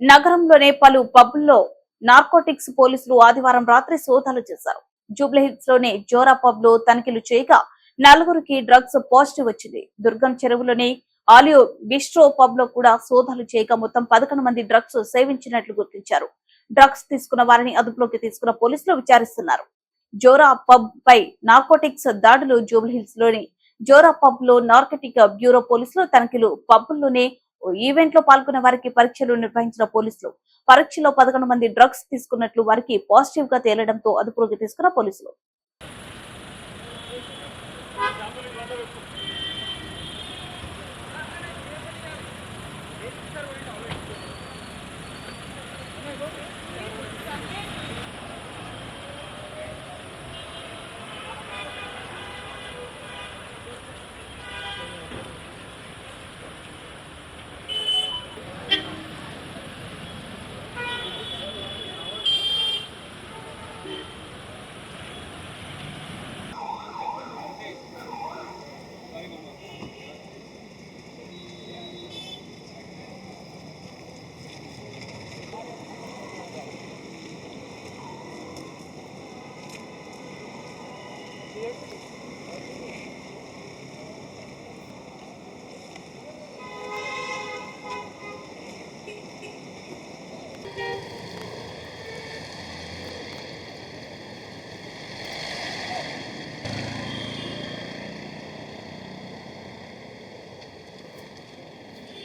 నగరంలోనే పలు పబ్ల్లో నార్కోటిక్స్ పోలీసులు ఆదివారం రాత్రి సోదాలు చేశారు. జూబ్లీహిల్స్లోని జోరా పబ్లో తనిఖీలు చేయగా నలుగురికి డ్రగ్స్ పాజిటివ్ వచ్చింది. దుర్గం చెరువులోని ఆలియో బిస్ట్రో పబ్లో కూడా సోదాలు చేయగా మొత్తం పదకొండు మంది డ్రగ్స్ సేవించినట్లు గుర్తించారు. డ్రగ్స్ తీసుకున్న వారిని అదుపులోకి తీసుకున్న పోలీసులు విచారిస్తున్నారు. జోరా పబ్ పై నార్కోటిక్స్ దాడులు జూబ్లీహిల్స్లోని జోరా పబ్లో నార్కటిక్ బ్యూరో పోలీసులు తనిఖీలు పబ్బుల్లోనే లోనే ఈవెంట్లో పాల్గొన్న వారికి పరీక్షలు నిర్వహించిన పోలీసులు పరీక్షలో పదకొండు మంది డ్రగ్స్ తీసుకున్నట్లు వారికి పాజిటివ్గా తేలడంతో అదుపులోకి తీసుకున్న పోలీసులు. Thank you. É